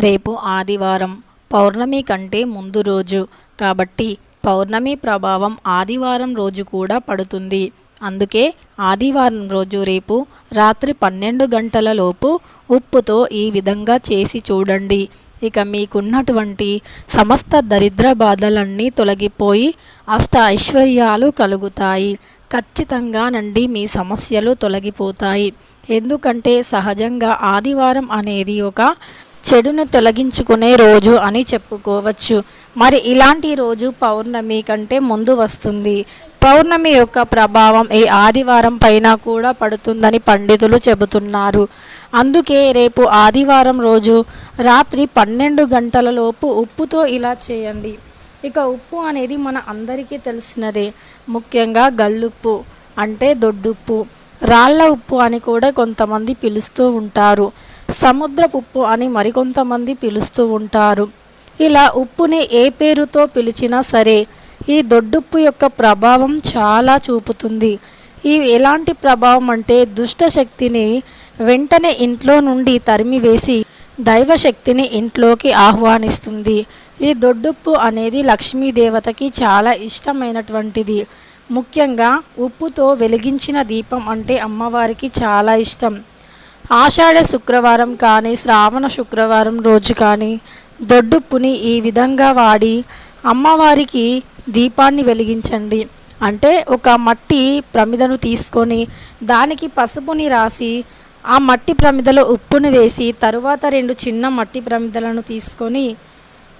రేపు ఆదివారం పౌర్ణమి కంటే ముందు రోజు. కాబట్టి పౌర్ణమి ప్రభావం ఆదివారం రోజు కూడా పడుతుంది. అందుకే ఆదివారం రోజు రేపు రాత్రి పన్నెండు గంటల లోపు ఉప్పుతో ఈ విధంగా చేసి చూడండి. ఇక మీకున్నటువంటి సమస్త దరిద్ర బాధలన్నీ తొలగిపోయి అష్ట ఐశ్వర్యాలు కలుగుతాయి. ఖచ్చితంగా నండి మీ సమస్యలు తొలగిపోతాయి. ఎందుకంటే సహజంగా ఆదివారం అనేది ఒక చెడును తొలగించుకునే రోజు అని చెప్పుకోవచ్చు. మరి ఇలాంటి రోజు పౌర్ణమి కంటే ముందు వస్తుంది. పౌర్ణమి యొక్క ప్రభావం ఈ ఆదివారం పైన కూడా పడుతుందని పండితులు చెబుతున్నారు. అందుకే రేపు ఆదివారం రోజు రాత్రి పన్నెండు గంటలలోపు ఉప్పుతో ఇలా చేయండి. ఇక ఉప్పు అనేది మన అందరికీ తెలిసినదే. ముఖ్యంగా గల్లుప్పు అంటే దొడ్డుప్పు. రాళ్ళ ఉప్పు అని కూడా కొంతమంది పిలుస్తూ ఉంటారు. సముద్రపు ఉప్పు అని మరికొంతమంది పిలుస్తూ ఉంటారు. ఇలా ఉప్పుని ఏ పేరుతో పిలిచినా సరే ఈ దొడ్డుప్పు యొక్క ప్రభావం చాలా చూపుతుంది. ఈ ఎలాంటి ప్రభావం అంటే దుష్ట శక్తిని వెంటనే ఇంట్లో నుండి తరిమివేసి దైవశక్తిని ఇంట్లోకి ఆహ్వానిస్తుంది. ఈ దొడ్డుప్పు అనేది లక్ష్మీదేవతకి చాలా ఇష్టమైనటువంటిది. ముఖ్యంగా ఉప్పుతో వెలిగించిన దీపం అంటే అమ్మవారికి చాలా ఇష్టం. ఆషాఢ శుక్రవారం కానీ శ్రావణ శుక్రవారం రోజు కానీ దొడ్డుప్పుని ఈ విధంగా వాడి అమ్మవారికి దీపాన్ని వెలిగించండి. అంటే ఒక మట్టి ప్రమిదను తీసుకొని దానికి పసుపుని రాసి ఆ మట్టి ప్రమిదలో ఉప్పును వేసి తరువాత రెండు చిన్న మట్టి ప్రమిదలను తీసుకొని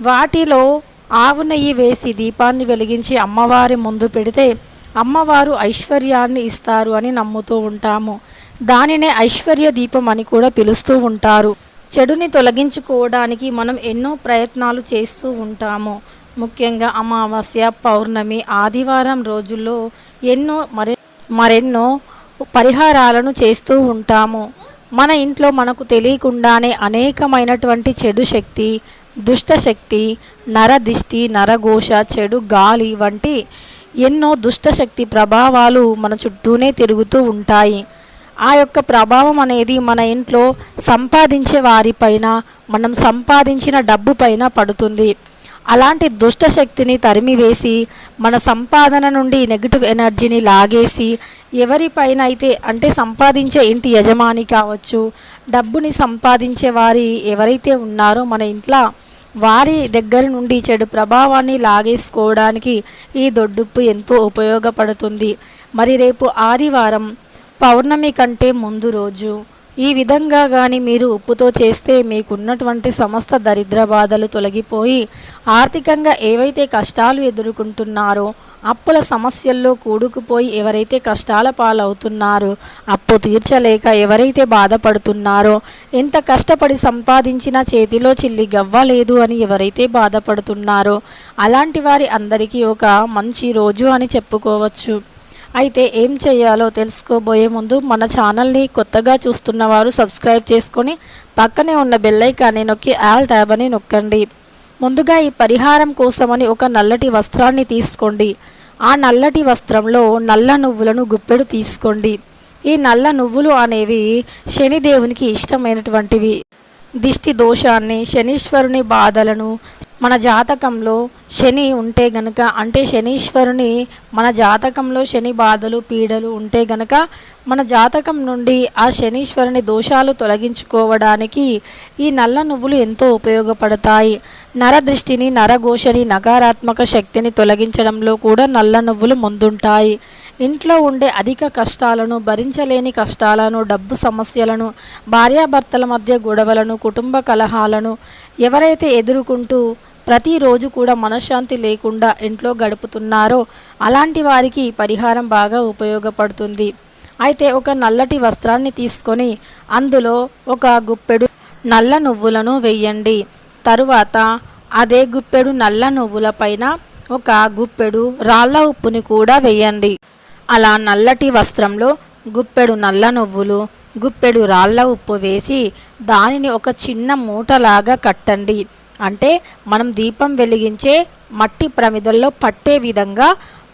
వాటిలో ఆవు నెయ్యి వేసి దీపాన్ని వెలిగించి అమ్మవారి ముందు పెడితే అమ్మవారు ఐశ్వర్యాన్ని ఇస్తారు అని నమ్ముతూ ఉంటాము. దానినే ఐశ్వర్య దీపం అని కూడా పిలుస్తూ ఉంటారు. చెడుని తొలగించుకోవడానికి మనం ఎన్నో ప్రయత్నాలు చేస్తూ ఉంటాము. ముఖ్యంగా అమావాస్య పౌర్ణమి ఆదివారం రోజుల్లో ఎన్నో మరి మరెన్నో పరిహారాలను చేస్తూ ఉంటాము. మన ఇంట్లో మనకు తెలియకుండానే అనేకమైనటువంటి చెడు శక్తి దుష్ట శక్తి నరదిష్టి నరఘోష చెడు గాలి వంటి ఎన్నో దుష్టశక్తి ప్రభావాలు మన చుట్టూనే తిరుగుతూ ఉంటాయి. ఆ యొక్క ప్రభావం అనేది మన ఇంట్లో సంపాదించే వారిపైన మనం సంపాదించిన డబ్బు పైన పడుతుంది. అలాంటి దుష్ట శక్తిని తరిమివేసి మన సంపాదన నుండి నెగిటివ్ ఎనర్జీని లాగేసి ఎవరిపైన అయితే అంటే సంపాదించే ఇంటి యజమాని కావచ్చు డబ్బుని సంపాదించే వారి ఎవరైతే ఉన్నారో మన ఇంట్లో వారి దగ్గర నుండి చెడు ప్రభావాన్ని లాగేసుకోవడానికి ఈ దొడ్డుప్పు ఎంతో ఉపయోగపడుతుంది. మరి రేపు ఆదివారం పౌర్ణమి కంటే ముందు రోజు. ఈ విధంగా కానీ మీరు ఉప్పుతో చేస్తే మీకున్నటువంటి సమస్త దరిద్ర బాధలు తొలగిపోయి ఆర్థికంగా ఏవైతే కష్టాలు ఎదుర్కొంటున్నారో అప్పుల సమస్యల్లో కూడుకుపోయి ఎవరైతే కష్టాల పాలవుతున్నారో అప్పు తీర్చలేక ఎవరైతే బాధపడుతున్నారో ఎంత కష్టపడి సంపాదించినా చేతిలో చిల్లి గవ్వలేదు అని ఎవరైతే బాధపడుతున్నారో అలాంటి వారి అందరికీ ఒక మంచి రోజు అని చెప్పుకోవచ్చు. అయితే ఏం చేయాలో తెలుసుకోబోయే ముందు మన ఛానల్ని కొత్తగా చూస్తున్న వారు సబ్స్క్రైబ్ చేసుకొని పక్కనే ఉన్న బెల్లైకాన్ని నొక్కి ఆల్ ట్యాబ్ అని నొక్కండి. ముందుగా ఈ పరిహారం కోసమని ఒక నల్లటి వస్త్రాన్ని తీసుకోండి. ఆ నల్లటి వస్త్రంలో నల్ల నువ్వులను గుప్పెడు తీసుకోండి. ఈ నల్ల నువ్వులు అనేవి శనిదేవునికి ఇష్టమైనటువంటివి. దిష్టి దోషాన్ని శనీశ్వరుని బాధలను మన జాతకంలో శని ఉంటే గనక అంటే శనీశ్వరుని మన జాతకంలో శని బాధలు పీడలు ఉంటే గనక మన జాతకం నుండి ఆ శనీశ్వరుని దోషాలు తొలగించుకోవడానికి ఈ నల్ల నువ్వులు ఎంతో ఉపయోగపడతాయి. నరదృష్టిని నరఘోషని నకారాత్మక శక్తిని తొలగించడంలో కూడా నల్ల నువ్వులు ముందుంటాయి. ఇంట్లో ఉండే అధిక కష్టాలను భరించలేని కష్టాలను డబ్బు సమస్యలను భార్యాభర్తల మధ్య గొడవలను కుటుంబ కలహాలను ఎవరైతే ఎదుర్కొంటూ ప్రతిరోజు కూడా మనశ్శాంతి లేకుండా ఇంట్లో గడుపుతున్నారో అలాంటి వారికి పరిహారం బాగా ఉపయోగపడుతుంది. అయితే ఒక నల్లటి వస్త్రాన్ని తీసుకొని అందులో ఒక గుప్పెడు నల్ల నువ్వులను వేయండి. తరువాత అదే గుప్పెడు నల్ల నువ్వుల పైన ఒక గుప్పెడు రాళ్ళ ఉప్పుని కూడా వేయండి. అలా నల్లటి వస్త్రంలో గుప్పెడు నల్ల నువ్వులు గుప్పెడు రాళ్ళ ఉప్పు వేసి దానిని ఒక చిన్న మూటలాగా కట్టండి. అంటే మనం దీపం వెలిగించే మట్టి ప్రమిదల్లో పట్టే విధంగా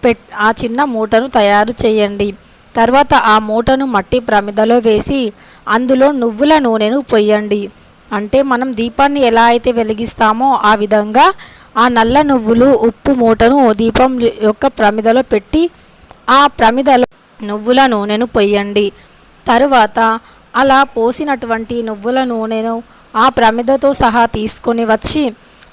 పెట్ ఆ చిన్న మూటను తయారు చేయండి. తర్వాత ఆ మూటను మట్టి ప్రమిదలో వేసి అందులో నువ్వుల నూనెను పొయ్యండి. అంటే మనం దీపాన్ని ఎలా అయితే వెలిగిస్తామో ఆ విధంగా ఆ నల్ల నువ్వులు ఉప్పు మూటను దీపం యొక్క ప్రమిదలో పెట్టి ఆ ప్రమిదలో నువ్వుల నూనెను పొయ్యండి. తరువాత అలా పోసినటువంటి నువ్వుల నూనెను ఆ ప్రమిదతో సహా తీసుకొని వచ్చి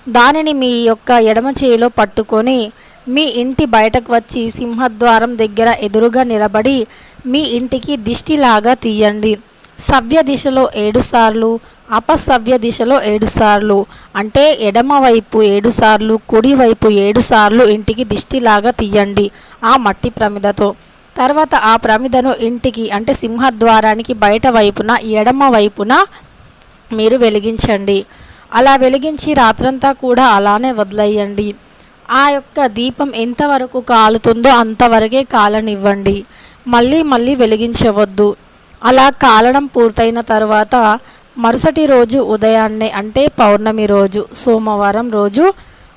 దానిని మీ యొక్క ఎడమ చేయిలో పట్టుకొని మీ ఇంటి బయటకు వచ్చి సింహద్వారం దగ్గర ఎదురుగా నిలబడి మీ ఇంటికి దిష్టిలాగా తీయండి. సవ్య దిశలో ఏడుసార్లు అపసవ్య దిశలో ఏడుసార్లు అంటే ఎడమవైపు ఏడుసార్లు కుడివైపు ఏడుసార్లు ఇంటికి దిష్టిలాగా తీయండి ఆ మట్టి ప్రమిదతో. తర్వాత ఆ ప్రమిదను ఇంటికి అంటే సింహద్వారానికి బయట వైపున ఎడమ వైపున మీరు వెలిగించండి. అలా వెలిగించి రాత్రంతా కూడా అలానే వదిలేయండి. ఆ యొక్క దీపం ఎంతవరకు కాలుతుందో అంతవరకే కాలనివ్వండి. మళ్ళీ మళ్ళీ వెలిగించవద్దు. అలా కాలడం పూర్తయిన తర్వాత మరుసటి రోజు ఉదయాన్నే అంటే పౌర్ణమి రోజు సోమవారం రోజు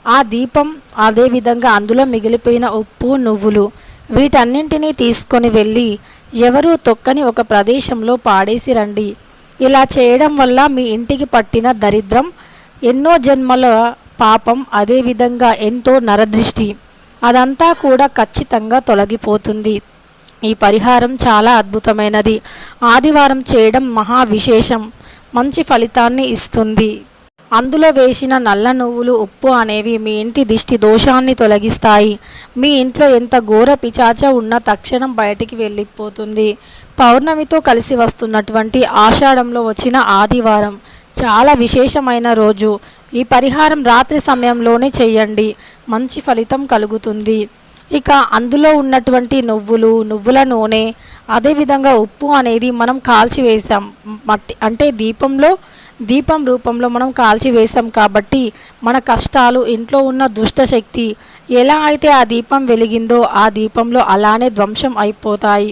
ఆ దీపం అదేవిధంగా అందులో మిగిలిపోయిన ఉప్పు నువ్వులు వీటన్నింటినీ తీసుకొని వెళ్ళి ఎవరూ తొక్కని ఒక ప్రదేశంలో పాడేసి రండి. ఇలా చేయడం వల్ల మీ ఇంటికి పట్టిన దరిద్రం ఎన్నో జన్మల పాపం అదేవిధంగా ఎంతో నరదృష్టి అదంతా కూడా ఖచ్చితంగా తొలగిపోతుంది. ఈ పరిహారం చాలా అద్భుతమైనది. ఆదివారం చేయడం మహా విశేషం. మంచి ఫలితాన్ని ఇస్తుంది. అందులో వేసిన నల్ల నువ్వులు ఉప్పు అనేవి మీ ఇంటి దిష్టి దోషాన్ని తొలగిస్తాయి. మీ ఇంట్లో ఎంత ఘోర పిచాచ ఉన్నా తక్షణం బయటికి వెళ్ళిపోతుంది. పౌర్ణమితో కలిసి వస్తున్నటువంటి ఆషాఢంలో వచ్చిన ఆదివారం చాలా విశేషమైన రోజు. ఈ పరిహారం రాత్రి సమయంలోనే చేయండి. మంచి ఫలితం కలుగుతుంది. ఇక అందులో ఉన్నటువంటి నువ్వులు నువ్వుల నూనె అదేవిధంగా ఉప్పు అనేది మనం కాల్చి వేసాం. మట్టి అంటే దీపంలో దీపం రూపంలో మనం కాల్చి వేసాం కాబట్టి మన కష్టాలు ఇంట్లో ఉన్న దుష్టశక్తి ఎలా అయితే ఆ దీపం వెలిగిందో ఆ దీపంలో అలానే ధ్వంసం అయిపోతాయి.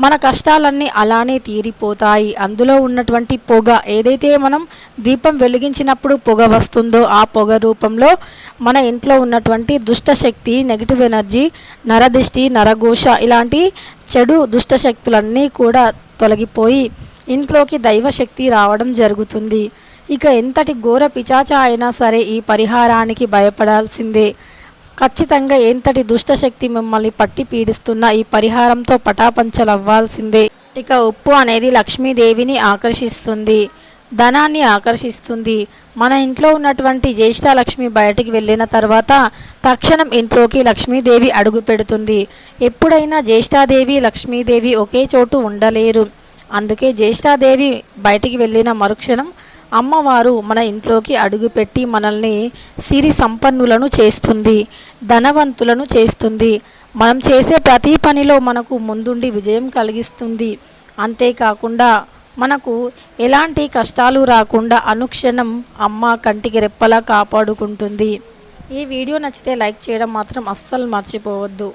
మన కష్టాలన్నీ అలానే తీరిపోతాయి. అందులో ఉన్నటువంటి పొగ ఏదైతే మనం దీపం వెలిగించినప్పుడు పొగ వస్తుందో ఆ పొగ రూపంలో మన ఇంట్లో ఉన్నటువంటి దుష్టశక్తి నెగిటివ్ ఎనర్జీ నరదిష్టి నరఘోష ఇలాంటి చెడు దుష్ట శక్తులన్నీ కూడా తొలగిపోయి ఇంట్లోకి దైవశక్తి రావడం జరుగుతుంది. ఇక ఎంతటి ఘోర పిచాచ అయినా సరే ఈ పరిహారానికి భయపడాల్సిందే. ఖచ్చితంగా ఎంతటి దుష్టశక్తి మిమ్మల్ని పట్టి పీడిస్తున్న ఈ పరిహారంతో పటాపంచలవ్వాల్సిందే. ఇక ఉప్పు అనేది లక్ష్మీదేవిని ఆకర్షిస్తుంది. ధనాన్ని ఆకర్షిస్తుంది. మన ఇంట్లో ఉన్నటువంటి జ్యేష్ఠలక్ష్మి బయటికి వెళ్ళిన తర్వాత తక్షణం ఇంట్లోకి లక్ష్మీదేవి అడుగు పెడుతుంది. ఎప్పుడైనా జ్యేష్ఠాదేవి లక్ష్మీదేవి ఒకే చోటు ఉండలేరు. అందుకే జ్యేష్ఠాదేవి బయటికి వెళ్ళిన మరుక్షణం అమ్మవారు మన ఇంట్లోకి అడుగుపెట్టి మనల్ని సిరి సంపన్నులను చేస్తుంది ధనవంతులను చేస్తుంది. మనం చేసే ప్రతి పనిలో మనకు ముందుండి విజయం కలిగిస్తుంది. అంతేకాకుండా మనకు ఎలాంటి కష్టాలు రాకుండా అనుక్షణం అమ్మ కంటికి రెప్పలా కాపాడుకుంటుంది. ఈ వీడియో నచ్చితే లైక్ చేయడం మాత్రం అస్సలు మర్చిపోవద్దు.